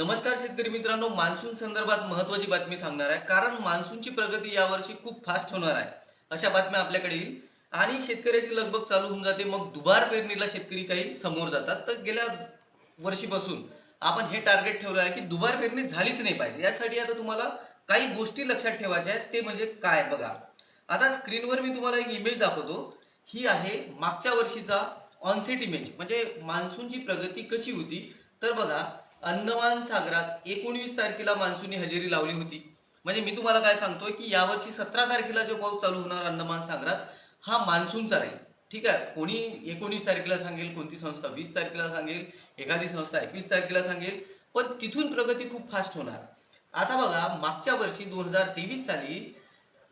नमस्कार शेतकरी मित्रांनो मान्सून संदर्भात महत्वाची बातमी सांगणार आहे. कारण मान्सूनची प्रगती यावर्षी खूप फास्ट होणार आहे. अशा बातम्या आपल्याकडे येईल. आणि शेतकऱ्याची लगबग चालू होऊन जाते. मग दुबार पेरणीला शेतकरी काही समोर जातात. तर गेल्या वर्षीपासून आपण हे टार्गेट ठेवलं आहे की दुबार पेरणी झालीच नाही पाहिजे. यासाठी आता तुम्हाला काही गोष्टी लक्षात ठेवायच्या आहेत. ते म्हणजे काय बघा. आता स्क्रीनवर मी तुम्हाला एक इमेज दाखवतो. ही आहे मागच्या वर्षीचा ऑनसेट इमेज म्हणजे मान्सूनची प्रगती कशी होती. तर बघा अंदमान सागरात एकोणवीस तारखेला मान्सूनने हजेरी लावली होती. म्हणजे मी तुम्हाला काय सांगतोय की यावर्षी सतरा तारखेला जो पाऊस चालू होणार अंदमान सागरात हा मान्सूनचा राहील. ठीक आहे? कोणी एकोणीस तारखेला सांगेल कोणती संस्था वीस तारखेला सांगेल एखादी संस्था एकवीस तारखेला सांगेल पण तिथून प्रगती खूप फास्ट होणार. आता बघा मागच्या वर्षी दोन हजार तेवीस साली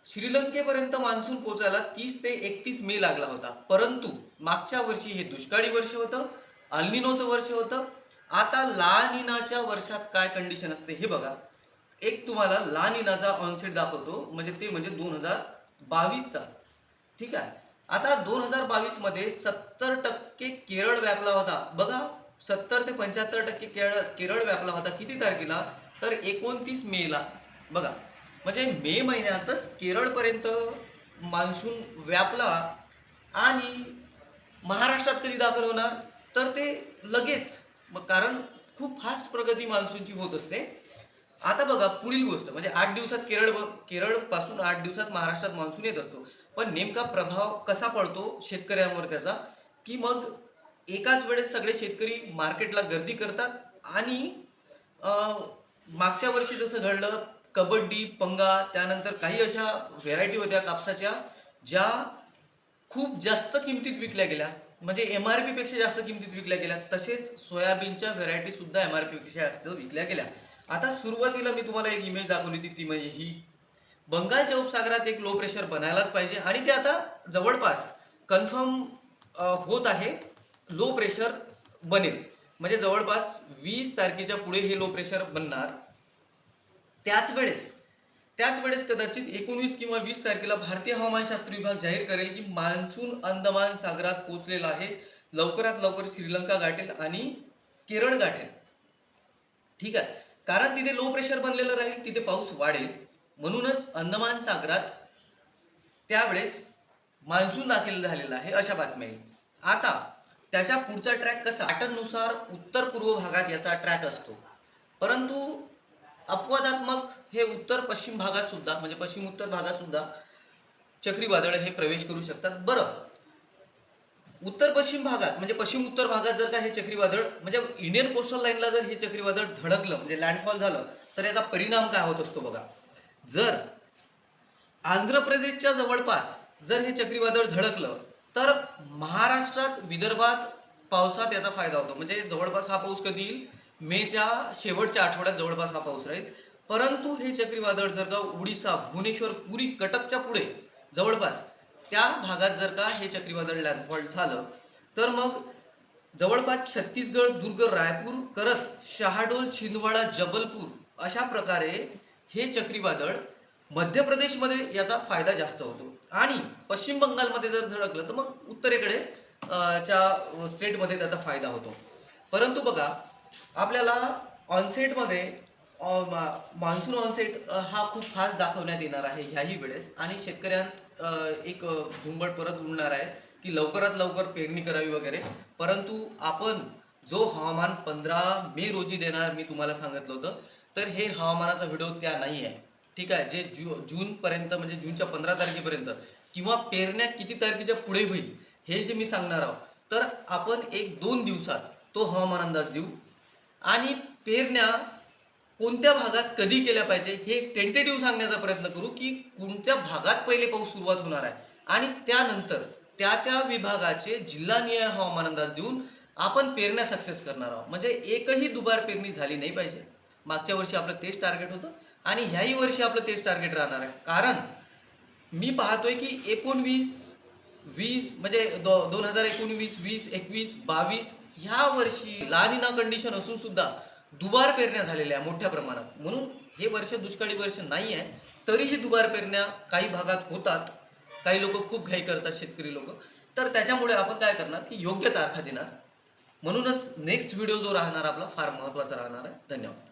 श्रीलंकेपर्यंत मान्सून पोहोचायला तीस ते एकतीस मे लागला होता. परंतु मागच्या वर्षी हे दुष्काळी वर्ष होतं अल्निनोचं वर्ष होतं आता ला निनाच्या वर्षात काय कंडिशन असते हे बघा. एक तुम्हाला ला निनाचा ऑनसेट दाखवतो म्हणजे ते म्हणजे दोन हजार बावीसचा. ठीक आहे? आता दोन हजार बावीसमध्ये सत्तर टक्के केरळ व्यापला होता. बघा सत्तर ते पंच्याहत्तर टक्के केरळ केरळ व्यापला होता. किती तारखेला? तर एकोणतीस मेला. बघा म्हणजे मे महिन्यातच केरळपर्यंत मान्सून व्यापला आणि महाराष्ट्रात कधी दाखल होणार? तर ते लगेच. मग कारण खूप फास्ट प्रगती मान्सूनची होत असते. आता बघा पुढील गोष्ट म्हणजे आठ दिवसात केरळ केरळपासून आठ दिवसात महाराष्ट्रात मान्सून येत असतो. पण नेमका प्रभाव कसा पडतो शेतकऱ्यांवर त्याचा? की मग एकाच वेळेस सगळे शेतकरी मार्केटला गर्दी करतात आणि मागच्या वर्षी जसं घडलं कबड्डी पंगा त्यानंतर काही अशा व्हेरायटी होत्या कापसाच्या ज्या खूप जास्त किमतीत विकल्या गेल्या. म्हणजे एम आर पी पेक्षा जास्त किमतीत विकल्या गेल्या तसेच सोयाबीनच्या व्हेरायटी सुद्धा एम आर पी पेक्षा जास्त विकल्या गेल्या. आता सुरुवातीला मी तुम्हाला एक इमेज दाखवली होती ती म्हणजे ही. बंगालच्या उपसागरात एक लो प्रेशर बनायलाच पाहिजे आणि ते आता जवळपास कन्फर्म होत आहे लो प्रेशर बनेल. म्हणजे जवळपास वीस तारखेच्या पुढे हे लो प्रेशर बनणार. त्याच वेळेस त्याच वेळेस कदाचित एकोणवीस किंवा वीस तारखेला भारतीय हवामानशास्त्र विभाग जाहीर करेल की मान्सून अंदमान सागरात पोहोचलेला आहे. लवकरात लवकर श्रीलंका गाठेल आणि केरळ गाठेल. ठीक आहे. कारण तिथे लो प्रेशर बनलेलं राहील तिथे पाऊस वाढेल. म्हणूनच अंदमान सागरात त्यावेळेस मान्सून दाखल झालेला आहे अशा बातम्या आता त्याच्या पुढचा ट्रॅक कसा? पॅटर्ननुसार उत्तर पूर्व भागात याचा ट्रॅक असतो. परंतु अपवादात्मक हे उत्तर पश्चिम भागात सुद्धा म्हणजे पश्चिम उत्तर भागात सुद्धा चक्रीवादळ हे प्रवेश करू शकतात. बरं. उत्तर पश्चिम भागात म्हणजे पश्चिम उत्तर भागात जर का हे चक्रीवादळ म्हणजे इंडियन कोस्टल लाईनला जर हे चक्रीवादळ धडकलं म्हणजे लँडफॉल झालं तर याचा परिणाम काय होत असतो बघा. जर आंध्र प्रदेशच्या जवळपास जर हे चक्रीवादळ धडकलं तर महाराष्ट्रात विदर्भात पावसात याचा फायदा होतो. म्हणजे जवळपास हा पाऊस कधी येईल? मेच्या शेवटच्या आठवड्यात जवळपास हा पाऊस राहील. परंतु हे चक्रीवादळ जर का उडीसा भुवनेश्वर पुरी कटकच्या पुढे जवळपास त्या भागात जर का हे चक्रीवादळ लँडफॉल झालं तर मग जवळपास छत्तीसगड दुर्ग रायपूर करत शहाडोल छिंदवाडा जबलपूर अशा प्रकारे हे चक्रीवादळ मध्य प्रदेशमध्ये याचा फायदा जास्त होतो. आणि पश्चिम बंगालमध्ये जर धडकलं तर मग उत्तरेकडे च्या स्टेटमध्ये त्याचा फायदा होतो. परंतु बघा आपल्याला ऑनसेटमध्ये मान्सून ऑनसेट हा खूप फास्ट दाखवण्यात येणार आहे ह्याही वेळेस. आणि शेतकऱ्यांत एक झुंबड परत उडणार आहे की लवकरात लवकर पेरणी करावी वगैरे. परंतु आपण जो हवामान पंधरा मे रोजी देणार मी तुम्हाला सांगितलं होतं तर हे हवामानाचा व्हिडिओ त्या नाही आहे. ठीक आहे? जे जू जूनपर्यंत म्हणजे जूनच्या पंधरा तारखेपर्यंत किंवा पेरण्या किती तारखेच्या पुढे होईल हे जे मी सांगणार आहोत तर आपण एक दोन दिवसात तो हवामान अंदाज देऊ. आणि पेरण्या कोणत्या भागात कधी केल्या पाहिजे हे टेंटेटिव्ह सांगण्याचा प्रयत्न करू की कोणत्या भागात पहिले पाऊस सुरुवात होणार आहे. आणि त्यानंतर त्या त्या विभागाचे जिल्हानिहाय हवामान अंदाज देऊन आपण पेरण्या सक्सेस करणार आहोत. म्हणजे एकही दुबार पेरणी झाली नाही पाहिजे. मागच्या वर्षी आपलं तेच टार्गेट होतं आणि ह्याही वर्षी आपलं तेच टार्गेट राहणार आहे. कारण मी पाहतोय की एकोणवीस वीस म्हणजे दो दोन हजार एकोणवीस वीस एकवीस बावीस ह्या वर्षी लानिना कंडिशन असून सुद्धा दुबार पेरण्या झालेल्या आहे मोठ्या प्रमाणात. म्हणून हे वर्ष दुष्काळी वर्ष नाही आहे तरीही दुबार पेरण्या काही भागात होतात. काही लोक खूप घाई करतात शेतकरी लोक. तर त्याच्यामुळे आपण काय करणार की योग्य तारखा देणार. म्हणूनच नेक्स्ट व्हिडिओ जो राहणार आपला फार महत्त्वाचा राहणार आहे. धन्यवाद.